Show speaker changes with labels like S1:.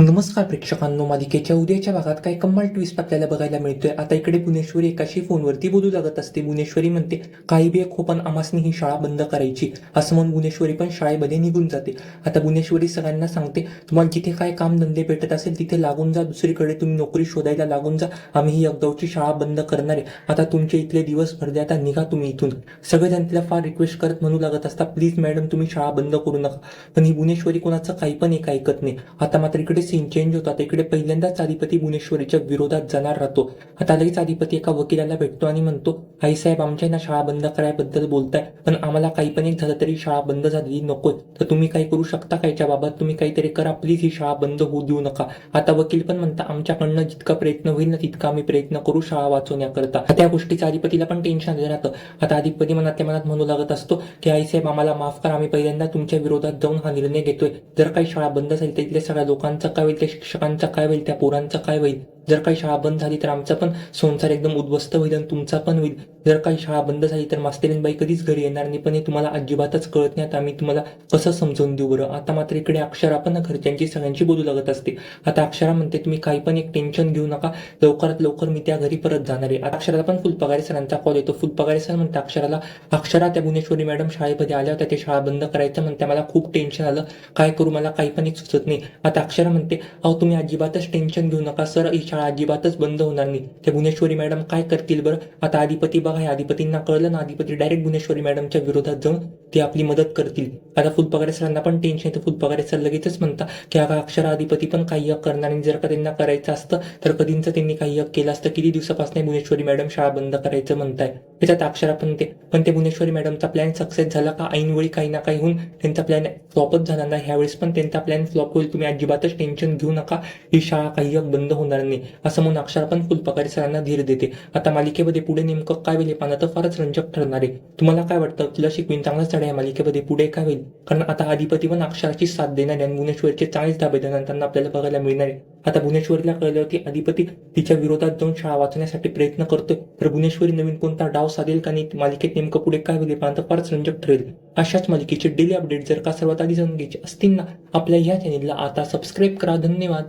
S1: नमस्कार प्रेक्षकांनो मालिकेच्या उद्याच्या भागात काय कमाल ट्विस्ट आपल्याला बघायला मिळतोय. आता इकडे भुवनेश्वरी एकाशी फोनवरती बोलू लागत असते. भुवनेश्वरी म्हणते काही बी खोपन आमासनी ही शाळा बंद करायची. असं म्हणून भुवनेश्वरी पण शाळेमध्ये निघून जाते. आता भुवनेश्वरी सगळ्यांना सांगते तुम्हाला जिथे काय काम धंदे भेटत असेल तिथे लागून जा. दुसरीकडे तुम्ही नोकरी शोधायला लागून जा. आम्ही ही अगदावची शाळा बंद करणार आहे. आता तुमचे इथले दिवस भर द्या आता निघा तुम्ही इथून. सगळेजण तिला फार रिक्वेस्ट करत म्हणू लागत असता प्लीज मॅडम तुम्ही शाळा बंद करू नका. पण ही भुवनेश्वरी कोणाचं काही पण एक ऐकत नाही. आता मात्र इकडे सीन चेंज होतात इकडे पहिल्यांदाच अधिपती भुवनेश्वरीच्या विरोधात जाणार राहतो. आता लगेच अधिपती एका वकिलाला भेटतो आणि म्हणतो आई साहेब आमच्या ना शाळा बंद करायबद्दल बोलताय पण आम्हाला काही पण एक झालं तरी शाळा बंद झालेली नकोय. तर तुम्ही काही करू शकता का बाबत तुम्ही काहीतरी करा प्लीज ही शाळा बंद होऊ देऊ नका. आता वकील पण म्हणता आमच्याकडनं जितका प्रयत्न होईल ना तितका आम्ही प्रयत्न करू शाळा वाचवण्याकरता. त्या गोष्टीचं अधिपतीला पण टेन्शन आलं राहतं. आता अधिपती मनात मनात म्हणू लागत असतो की आई साहेब आम्हाला माफ करा आम्ही पहिल्यांदा तुमच्या विरोधात जाऊन हा निर्णय घेतोय. जर काही शाळा बंद झाली तर इथल्या सगळ्या लोकांचं काय त्या काय होईल त्या पोरांचा काय होईल? जर काही शाळा बंद झाली तर आमचा पण संसार एकदम उद्ध्वस्त होईल आणि तुमचा पण होईल. जर काही शाळा बंद झाली तर मास्तरीनबाई कधीच घरी येणार नाही पण हे तुम्हाला अजिबातच कळत नाही. आता आम्ही तुम्हाला कसं समजून देऊ बरं? आता मात्र इकडे अक्षरा पण घरच्यांची सगळ्यांची बोलू लागत असते. आता अक्षरा म्हणते तुम्ही काही पण एक टेन्शन घेऊ नका. लवकरात लवकर मी त्या घरी परत जाणार आहे. आता अक्षराला पण फुलपगारी सरांचा कॉल येतो. फुलपगारी सर म्हणते अक्षराला अक्षरा त्या भुवनेश्वरी मॅडम शाळेमध्ये आल्या होत्या. ते शाळा बंद करायचं म्हणते. मला खूप टेन्शन आलं. काय करू? मला काही पण एक सुचत नाही. आता अक्षरा म्हणते अहो तुम्ही अजिबातच टेन्शन घेऊ नका. सर शाळा अजिबातच बंद होणार नाही. त्या भुवनेश्वरी मॅडम काय करतील बरं? आता अधिपती बघा अधिपतींना कळलं ना अधिपती डायरेक्ट भुवनेश्वरी मॅडमच्या विरोधात जाऊन ते आपली मदत करतील. आता फुलपगारे सरांना पण टेन्शन येतं. फुलपगारे सर लगेचच म्हणता की अगं अक्षराधिपती पण काही हक करणार आणि जर का त्यांना करायचं असतं तर कधींचं त्यांनी काही हक केलं असतं? किती दिवसापासून भुवनेश्वरी मॅडम शाळा बंद करायचं म्हणताय? त्याच्यात अक्षरा पण ते. पण ते भुवनेश्वरी मॅडमचा प्लॅन सक्सेस झाला का? ऐनवेळी काही ना काही होऊन त्यांचा प्लॅन फ्लॉपच झाला ना ह्यावेळेस पण त्यांचा प्लॅन फ्लॉप होईल. तुम्ही अजिबातच टेन्शन घेऊ नका. ही शाळा काही हक बंद होणार नाही. असं म्हणून अक्षरा पण फुलपगारे सरांना धीर देते. आता मालिकेमध्ये पुढे नेमकं काय होईल पाहणं तर फारच रंजक ठरणार आहे. तुम्हाला काय वाटतं? तुला शिकवीन? चांगलं चढ या मालिकेमध्ये पुढे काय होईल? कारण आता अधिपती पण अक्षराची साथ देणार आणि भुवनेश्वरचे चाळीस धाबे आपल्याला बघायला मिळणार आहे. आता भुवनेश्वरीला कळलं होती अधिपती तिच्या विरोधात जाऊन शाळा वाचवण्यासाठी प्रयत्न करतोय. तर भुवनेश्वरी नवीन कोणता डाव साधेल का नाही मालिकेत नेमकं पुढे काय होईल पाहणं फारच रंजक ठरेल. अशाच मालिकेचे डेली अपडेट जर का सर्वात आधी जाणून घ्यायचे असतील ना आपल्या ह्या चॅनेलला आता सबस्क्राईब करा. धन्यवाद.